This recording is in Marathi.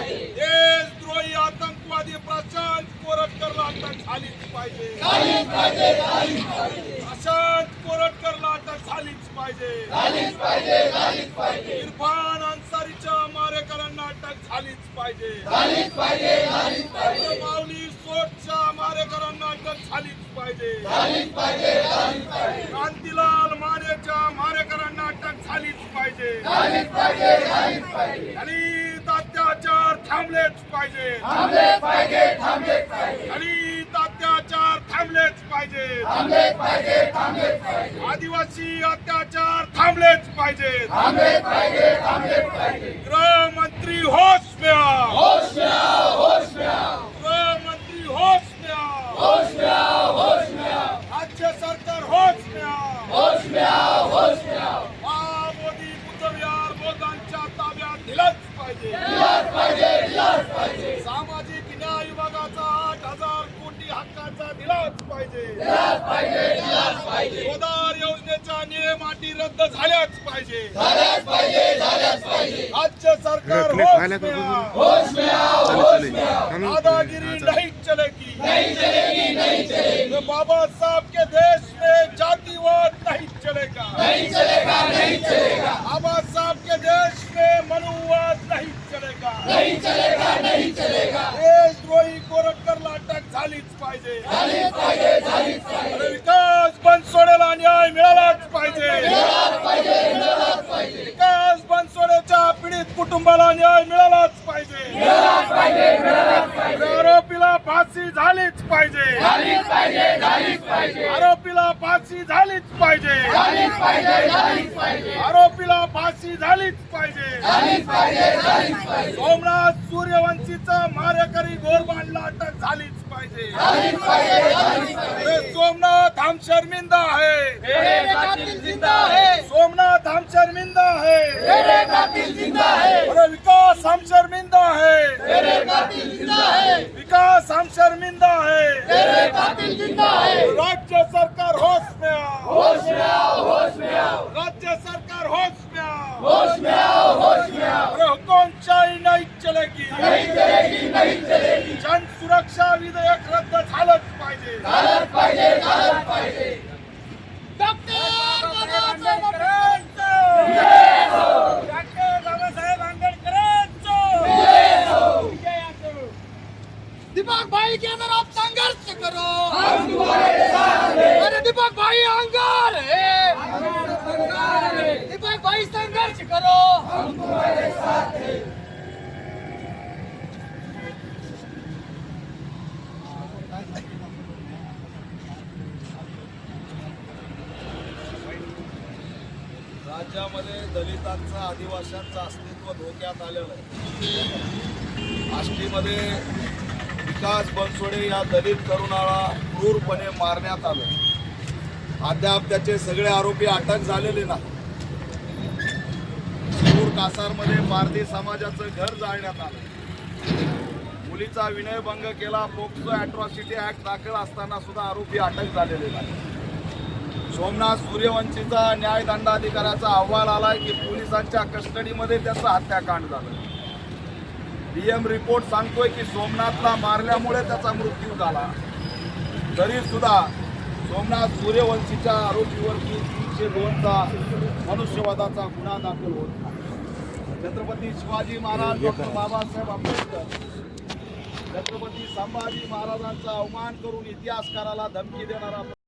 देशद्रोही आतंकवादी प्रशांत कोरटकरला अटक झालीच पाहिजे प्रशांत कोरटकरला अटक झालीच पाहिजे इरफान अन्सारीच्या मारेकरांना अटक झालीच पाहिजे माऊली सोटच्या मारेकरांना अटक झालीच पाहिजे कांतीलाल मानेच्या मारेकरांना अटक झालीच पाहिजे दलित अत्याचार थांबलेच पाहिजे दलित अत्याचार थांबलेच पाहिजे. आदिवासी अत्याचार थांबलेच पाहिजे. गृहमंत्री होश में आओ पाहिजे. गोदार योजनेच्या नियम अटी रद्द झाल्याच पाहिजे. राज्य सरकार दादागिरी नहीं चलेगी. तो बाबा साहब के देश में जातिवाद नहीं चलेगा. बाबा साहब के देश में मनुवाद नहीं चलेगा. देशद्रोही गोरखकरला अटक झालीच पाहिजे. अरे विकास बनसोडेला न्याय मिळालाच पाहिजे. विकास बनसोडेच्या पीडित कुटुंबाला न्याय मिळालाच पाहिजे. आरोपीला फाशी झालीच पाहिजे. आरोपीला फाशी झालीच पाहिजे. फाशी झालीच पाहिजे. सोमनाथ सूर्यवंशीचा मारेकरी गोरबांडला अटक झालीच पाहिजे. सोमनाथ हम शर्मिंदा है सोमनाथ हम शर्मिंदा है अरे विकास हम शर्मिंदा है विकास हम शर्मिंदा है राज्य सरकार होश में आओ राज्य सरकार होश में आओ अरे हुकुमशाही नहीं चलेगी जन सुरक्षा विधेयक रद्द चालत पाहिजे डॉक्टर बाबासाहेब आंबेडकरांचं. दीपक भाई के अंदर आप संघर्ष करो. अरे दीपक भाई अंगार है दीपक भाई संघर्ष करो. राज्यामध्ये दलितांचं आदिवासींचं अस्तित्व धोक्यात आलेलं आहे. आष्टीमध्ये विकास बनसोडे या दलित तरुणाला क्रूरपणे मारण्यात आलं. अद्याप त्याचे सगळे आरोपी अटक झालेले नाही शिरूर कासारमध्ये भारतीय समाजाचं घर जाळण्यात आलं. मुलीचा विनयभंग केला पोक्सो अॅट्रॉसिटी ऍक्ट दाखल असताना सुद्धा आरोपी अटक झालेले नाही सोमनाथ सूर्यवंशीचा न्यायदंडाधिकाऱ्याचा अहवाल आलाय की पोलिसांच्या कस्टडीमध्ये त्याचं हत्याकांड झालं. डीएम रिपोर्ट सांगतोय की सोमनाथला मारल्यामुळे त्याचा मृत्यू झाला. तरी सुद्धा सोमनाथ सूर्यवंशीच्या आरोपीवरती तीनशे दोनचा मनुष्यवादाचा गुन्हा दाखल होत नाही छत्रपती शिवाजी महाराज डॉक्टर बाबासाहेब आंबेडकर छत्रपती संभाजी महाराजांचा अवमान करून इतिहासकाराला धमकी देणारा